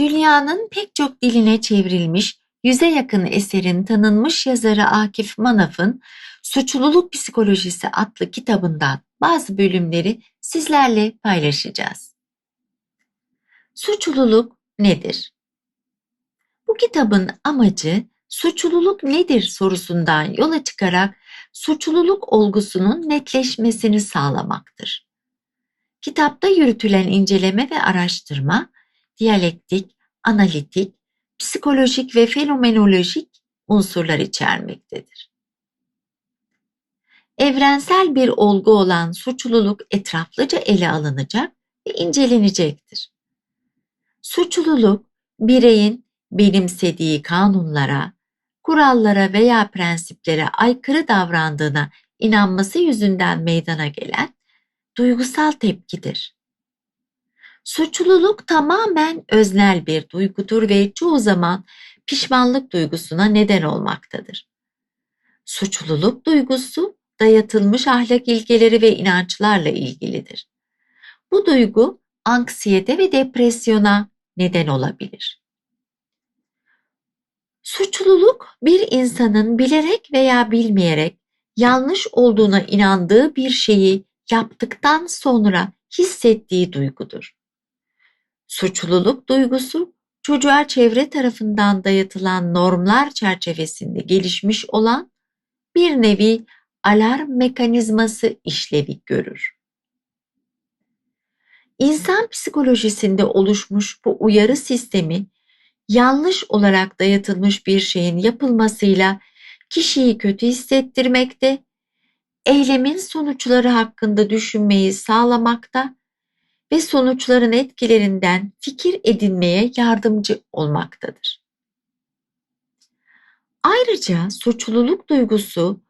Dünyanın pek çok diline çevrilmiş yüze yakın eserin tanınmış yazarı Akif Manaf'ın Suçluluk Psikolojisi adlı kitabından bazı bölümleri sizlerle paylaşacağız. Suçluluk nedir? Bu kitabın amacı suçluluk nedir sorusundan yola çıkarak suçluluk olgusunun netleşmesini sağlamaktır. Kitapta yürütülen inceleme ve araştırma diyalektik, analitik, psikolojik ve fenomenolojik unsurlar içermektedir. Evrensel bir olgu olan suçluluk etraflıca ele alınacak ve incelenecektir. Suçluluk, bireyin benimsediği kanunlara, kurallara veya prensiplere aykırı davrandığına inanması yüzünden meydana gelen duygusal tepkidir. Suçluluk tamamen öznel bir duygudur ve çoğu zaman pişmanlık duygusuna neden olmaktadır. Suçluluk duygusu dayatılmış ahlak ilkeleri ve inançlarla ilgilidir. Bu duygu anksiyete ve depresyona neden olabilir. Suçluluk bir insanın bilerek veya bilmeyerek yanlış olduğuna inandığı bir şeyi yaptıktan sonra hissettiği duygudur. Suçluluk duygusu çocuğa çevre tarafından dayatılan normlar çerçevesinde gelişmiş olan bir nevi alarm mekanizması işlevi görür. İnsan psikolojisinde oluşmuş bu uyarı sistemi yanlış olarak dayatılmış bir şeyin yapılmasıyla kişiyi kötü hissettirmekte, eylemin sonuçları hakkında düşünmeyi sağlamakta ve sonuçların etkilerinden fikir edinmeye yardımcı olmaktadır. Ayrıca suçluluk duygusu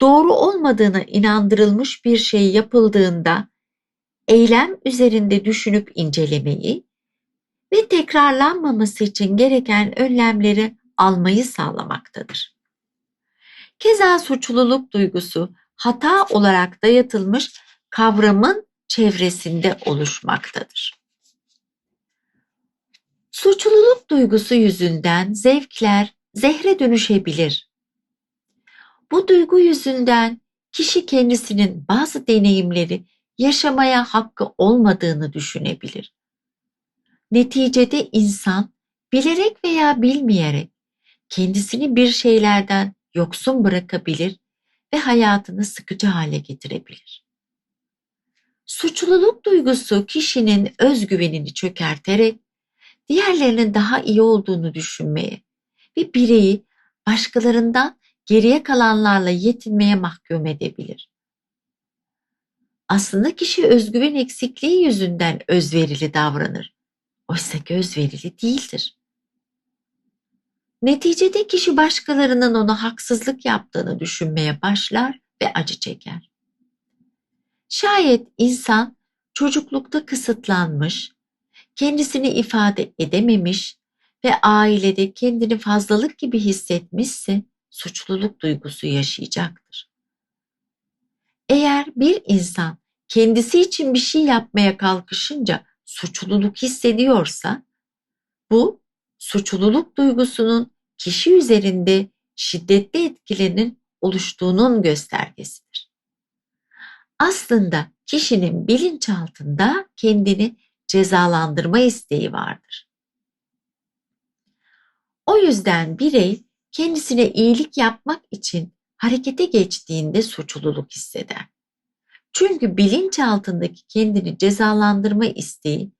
doğru olmadığına inandırılmış bir şey yapıldığında eylem üzerinde düşünüp incelemeyi ve tekrarlanmaması için gereken önlemleri almayı sağlamaktadır. Keza suçluluk duygusu hata olarak dayatılmış kavramın çevresinde oluşmaktadır. Suçluluk duygusu yüzünden zevkler zehre dönüşebilir. Bu duygu yüzünden kişi kendisinin bazı deneyimleri yaşamaya hakkı olmadığını düşünebilir. Neticede insan bilerek veya bilmeyerek kendisini bir şeylerden yoksun bırakabilir ve hayatını sıkıcı hale getirebilir. Suçluluk duygusu kişinin özgüvenini çökerterek diğerlerinin daha iyi olduğunu düşünmeye ve bireyi başkalarından geriye kalanlarla yetinmeye mahkum edebilir. Aslında kişi özgüven eksikliği yüzünden özverili davranır. Oysa ki özverili değildir. Neticede kişi başkalarının ona haksızlık yaptığını düşünmeye başlar ve acı çeker. Şayet insan çocuklukta kısıtlanmış, kendisini ifade edememiş ve ailede kendini fazlalık gibi hissetmişse suçluluk duygusu yaşayacaktır. Eğer bir insan kendisi için bir şey yapmaya kalkışınca suçluluk hissediyorsa bu suçluluk duygusunun kişi üzerinde şiddetli etkilerinin oluştuğunun göstergesidir. Aslında kişinin bilinçaltında kendini cezalandırma isteği vardır. O yüzden birey kendisine iyilik yapmak için harekete geçtiğinde suçluluk hisseder. Çünkü bilinçaltındaki kendini cezalandırma isteği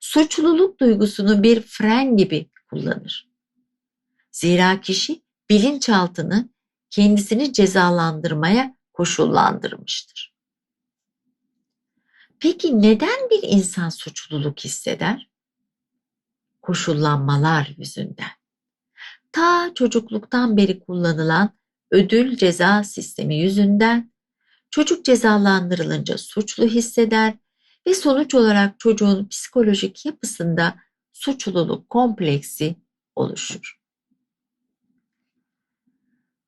suçluluk duygusunu bir fren gibi kullanır. Zira kişi bilinçaltını kendisini cezalandırmaya koşullandırmıştır. Peki neden bir insan suçluluk hisseder? Koşullanmalar yüzünden. Ta çocukluktan beri kullanılan ödül ceza sistemi yüzünden çocuk cezalandırılınca suçlu hisseder ve sonuç olarak çocuğun psikolojik yapısında suçluluk kompleksi oluşur.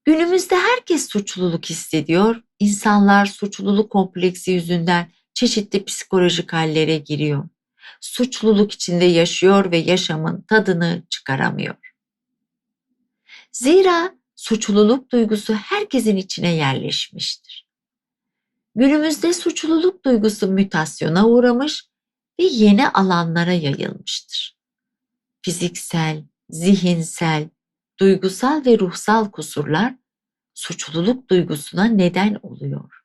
Günümüzde herkes suçluluk hissediyor. İnsanlar suçluluk kompleksi yüzünden çeşitli psikolojik hallere giriyor. suçluluk içinde yaşıyor ve yaşamın tadını çıkaramıyor. Zira suçluluk duygusu herkesin içine yerleşmiştir. Günümüzde suçluluk duygusu mütasyona uğramış ve yeni alanlara yayılmıştır. Fiziksel, zihinsel, duygusal ve ruhsal kusurlar suçluluk duygusuna neden oluyor.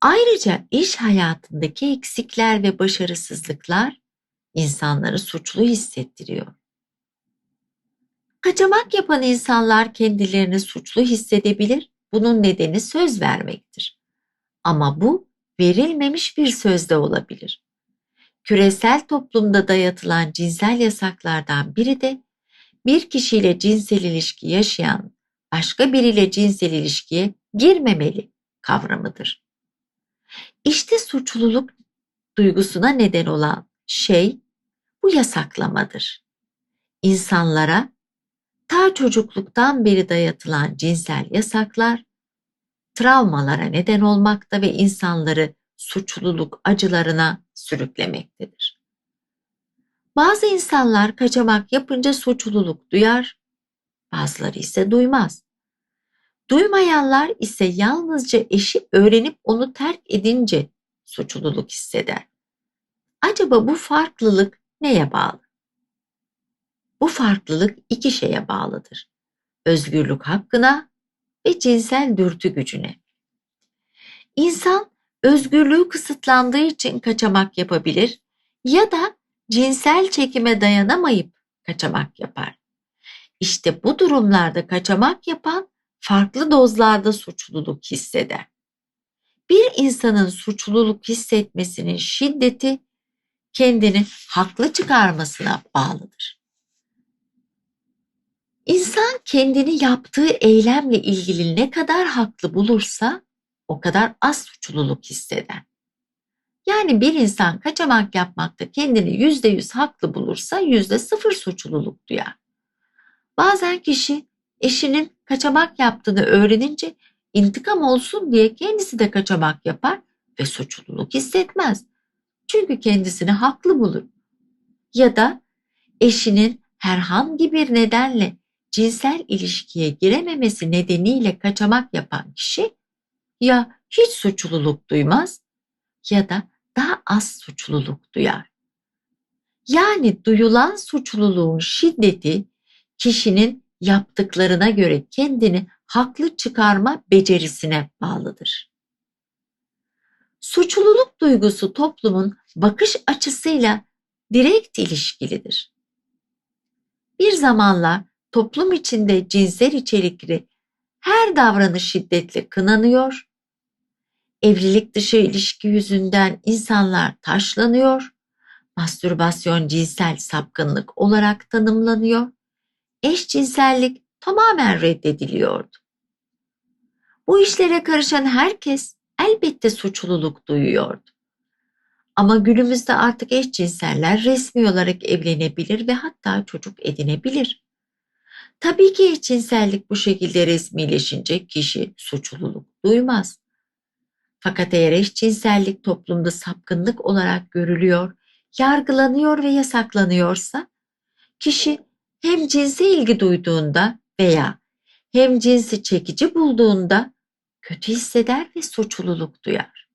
Ayrıca iş hayatındaki eksikler ve başarısızlıklar insanları suçlu hissettiriyor. Kaçamak yapan insanlar kendilerini suçlu hissedebilir. Bunun nedeni söz vermektir. Ama bu verilmemiş bir söz de olabilir. Küresel toplumda dayatılan cinsel yasaklardan biri de bir kişiyle cinsel ilişki yaşayan başka biriyle cinsel ilişkiye girmemeli kavramıdır. İşte suçluluk duygusuna neden olan şey bu yasaklamadır. İnsanlara ta çocukluktan beri dayatılan cinsel yasaklar travmalara neden olmakta ve insanları suçluluk acılarına sürüklemektedir. Bazı insanlar kaçamak yapınca suçluluk duyar, bazıları ise duymaz. Duymayanlar ise yalnızca eşi öğrenip onu terk edince suçluluk hisseder. Acaba bu farklılık neye bağlı? Bu farklılık iki şeye bağlıdır. Özgürlük hakkına ve cinsel dürtü gücüne. İnsan özgürlüğü kısıtlandığı için kaçamak yapabilir ya da cinsel çekime dayanamayıp kaçamak yapar. İşte bu durumlarda kaçamak yapan farklı dozlarda suçluluk hisseder. Bir insanın suçluluk hissetmesinin şiddeti kendini haklı çıkarmasına bağlıdır. İnsan kendini yaptığı eylemle ilgili ne kadar haklı bulursa o kadar az suçluluk hisseder. Yani bir insan kaçamak yapmakta kendini yüzde yüz haklı bulursa yüzde sıfır suçluluk duyar. Bazen kişi eşinin kaçamak yaptığını öğrenince intikam olsun diye kendisi de kaçamak yapar ve suçluluk hissetmez. Çünkü kendisini haklı bulur. Ya da eşinin herhangi bir nedenle cinsel ilişkiye girememesi nedeniyle kaçamak yapan kişi ya hiç suçluluk duymaz ya da daha az suçluluk duyar. Yani duyulan suçluluğun şiddeti kişinin yaptıklarına göre kendini haklı çıkarma becerisine bağlıdır. Suçluluk duygusu toplumun bakış açısıyla direkt ilişkilidir. Bir zamanlar toplum içinde cinsel içerikli her davranış şiddetle kınanıyor, evlilik dışı ilişki yüzünden insanlar taşlanıyor, mastürbasyon cinsel sapkınlık olarak tanımlanıyor, eşcinsellik tamamen reddediliyordu. Bu işlere karışan herkes elbette suçluluk duyuyordu. Ama günümüzde artık eşcinseller resmi olarak evlenebilir ve hatta çocuk edinebilir. Tabii ki eşcinsellik bu şekilde resmileşince kişi suçluluk duymaz. Fakat eğer eşcinsellik toplumda sapkınlık olarak görülüyor, yargılanıyor ve yasaklanıyorsa, kişi hem cinse ilgi duyduğunda veya hem cinsi çekici bulduğunda kötü hisseder ve suçluluk duyar.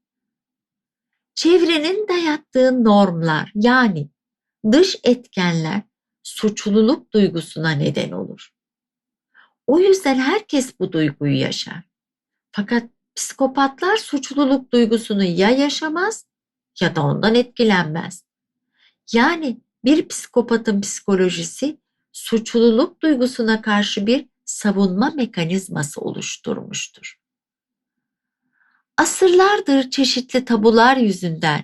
Çevrenin dayattığı normlar yani dış etkenler suçluluk duygusuna neden olur. O yüzden herkes bu duyguyu yaşar. Fakat psikopatlar suçluluk duygusunu ya yaşamaz ya da ondan etkilenmez. Yani bir psikopatın psikolojisi suçluluk duygusuna karşı bir savunma mekanizması oluşturmuştur. Asırlardır çeşitli tabular yüzünden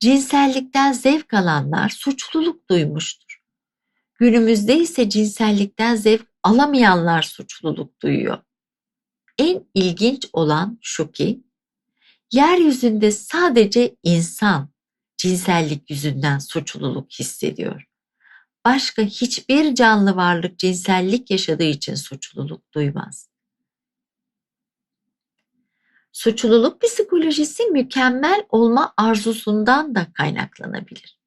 cinsellikten zevk alanlar suçluluk duymuştur. Günümüzde ise cinsellikten zevk alamayanlar suçluluk duyuyor. En ilginç olan şu ki, yeryüzünde sadece insan cinsellik yüzünden suçluluk hissediyor. Başka hiçbir canlı varlık cinsellik yaşadığı için suçluluk duymaz. Suçluluk psikolojisi mükemmel olma arzusundan da kaynaklanabilir.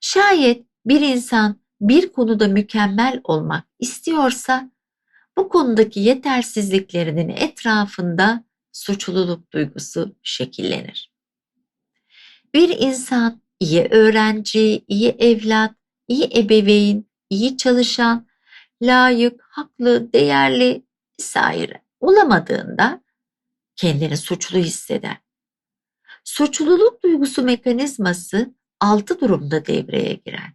Şayet bir insan bir konuda mükemmel olmak istiyorsa bu konudaki yetersizliklerinin etrafında suçluluk duygusu şekillenir. Bir insan iyi öğrenci, iyi evlat, iyi ebeveyn, iyi çalışan, layık, haklı, değerli vesaire olamadığında kendini suçlu hisseder. Suçluluk duygusu mekanizması altı durumda devreye girer.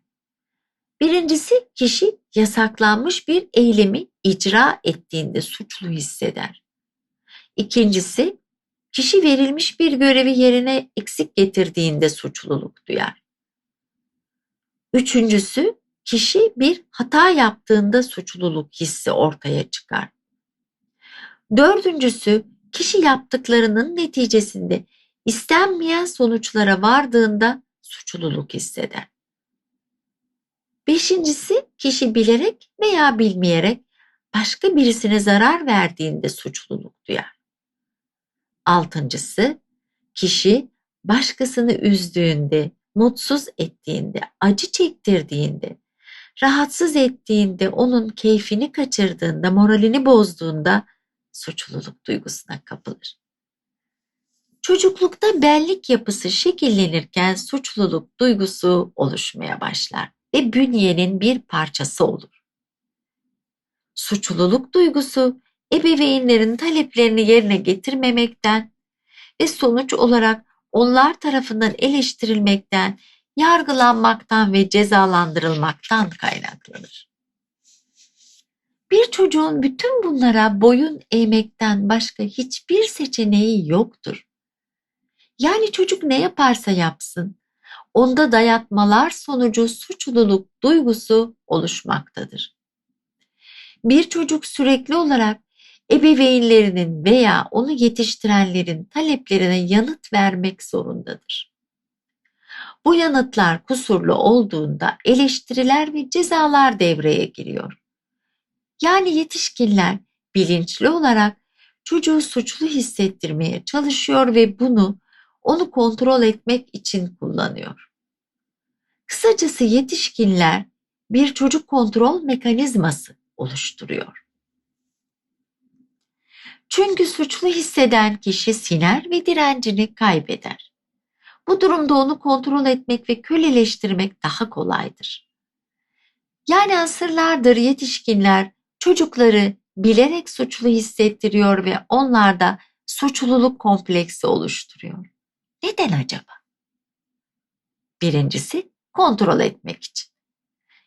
Birincisi kişi yasaklanmış bir eylemi icra ettiğinde suçlu hisseder. İkincisi kişi verilmiş bir görevi yerine eksik getirdiğinde suçluluk duyar. Üçüncüsü kişi bir hata yaptığında suçluluk hissi ortaya çıkar. Dördüncüsü kişi yaptıklarının neticesinde istenmeyen sonuçlara vardığında suçluluk hisseder. Beşincisi kişi bilerek veya bilmeyerek başka birisine zarar verdiğinde suçluluk duyar. Altıncısı kişi başkasını üzdüğünde, mutsuz ettiğinde, acı çektirdiğinde, rahatsız ettiğinde, onun keyfini kaçırdığında, moralini bozduğunda suçluluk duygusuna kapılır. Çocuklukta bellik yapısı şekillenirken suçluluk duygusu oluşmaya başlar ve bünyenin bir parçası olur. Suçluluk duygusu ebeveynlerin taleplerini yerine getirmemekten ve sonuç olarak onlar tarafından eleştirilmekten, yargılanmaktan ve cezalandırılmaktan kaynaklanır. Bir çocuğun bütün bunlara boyun eğmekten başka hiçbir seçeneği yoktur. Yani çocuk ne yaparsa yapsın, onda dayatmalar sonucu suçluluk duygusu oluşmaktadır. Bir çocuk sürekli olarak ebeveynlerinin veya onu yetiştirenlerin taleplerine yanıt vermek zorundadır. Bu yanıtlar kusurlu olduğunda eleştiriler ve cezalar devreye giriyor. Yani yetişkinler bilinçli olarak çocuğu suçlu hissettirmeye çalışıyor ve bunu onu kontrol etmek için kullanıyor. Kısacası yetişkinler bir çocuk kontrol mekanizması oluşturuyor. Çünkü suçlu hisseden kişi siner ve direncini kaybeder. Bu durumda onu kontrol etmek ve köleleştirmek daha kolaydır. Yani asırlardır yetişkinler çocukları bilerek suçlu hissettiriyor ve onlarda suçluluk kompleksi oluşturuyor. Neden acaba? Birincisi kontrol etmek için.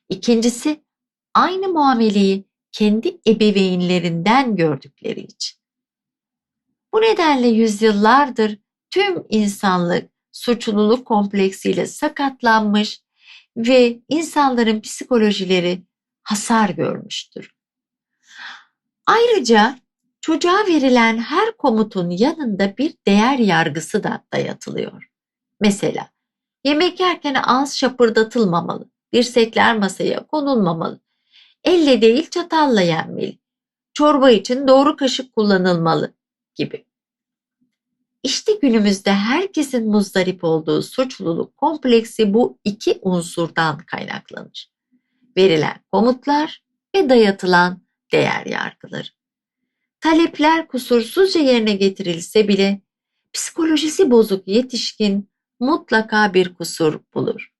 İkincisi aynı muameleyi kendi ebeveynlerinden gördükleri için. Bu nedenle yüzyıllardır tüm insanlık suçluluk kompleksiyle sakatlanmış ve insanların psikolojileri hasar görmüştür. Ayrıca çocuğa verilen her komutun yanında bir değer yargısı da dayatılıyor. Mesela yemek yerken ağız şapırdatılmamalı, dirsekler masaya konulmamalı, elle değil çatalla yenmeli, çorba için doğru kaşık kullanılmalı gibi. İşte günümüzde herkesin muzdarip olduğu suçluluk kompleksi bu iki unsurdan kaynaklanır. Verilen komutlar ve dayatılan değer yargıları. Talepler kusursuzca yerine getirilse bile psikolojisi bozuk yetişkin mutlaka bir kusur bulur.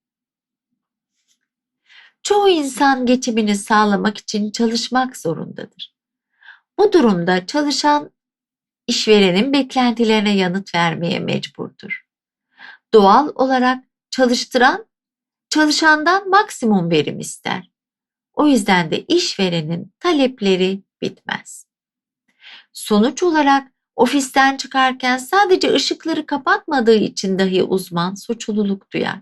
Çoğu insan geçimini sağlamak için çalışmak zorundadır. Bu durumda çalışan işverenin beklentilerine yanıt vermeye mecburdur. Doğal olarak çalıştıran çalışandan maksimum verim ister. O yüzden de işverenin talepleri bitmez. Sonuç olarak ofisten çıkarken sadece ışıkları kapatmadığı için dahi uzman suçluluk duyar.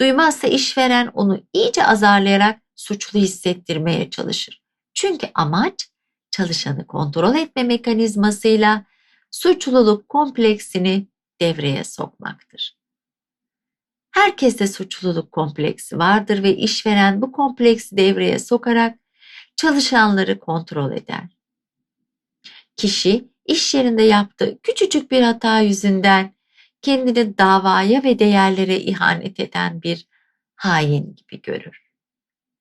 Duymazsa işveren onu iyice azarlayarak suçlu hissettirmeye çalışır. Çünkü amaç çalışanı kontrol etme mekanizmasıyla suçluluk kompleksini devreye sokmaktır. Herkeste suçluluk kompleksi vardır ve işveren bu kompleksi devreye sokarak çalışanları kontrol eder. Kişi iş yerinde yaptığı küçücük bir hata yüzünden kendini davaya ve değerlere ihanet eden bir hain gibi görür.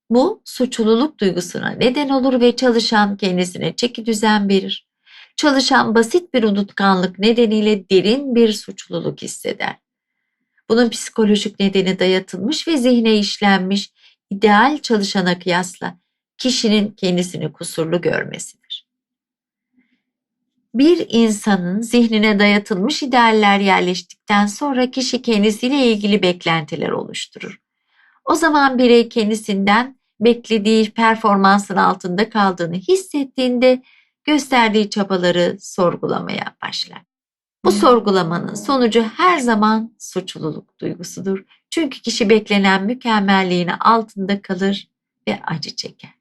Bu suçluluk duygusuna neden olur ve çalışan kendisine çeki düzen verir. Çalışan basit bir unutkanlık nedeniyle derin bir suçluluk hisseder. Bunun psikolojik nedeni dayatılmış ve zihne işlenmiş ideal çalışana kıyasla kişinin kendisini kusurlu görmesidir. Bir insanın zihnine dayatılmış idealler yerleştikten sonra kişi kendisiyle ilgili beklentiler oluşturur. O zaman birey kendisinden beklediği performansın altında kaldığını hissettiğinde gösterdiği çabaları sorgulamaya başlar. Bu sorgulamanın sonucu her zaman suçluluk duygusudur. Çünkü kişi beklenen mükemmelliğini altında kalır ve acı çeker.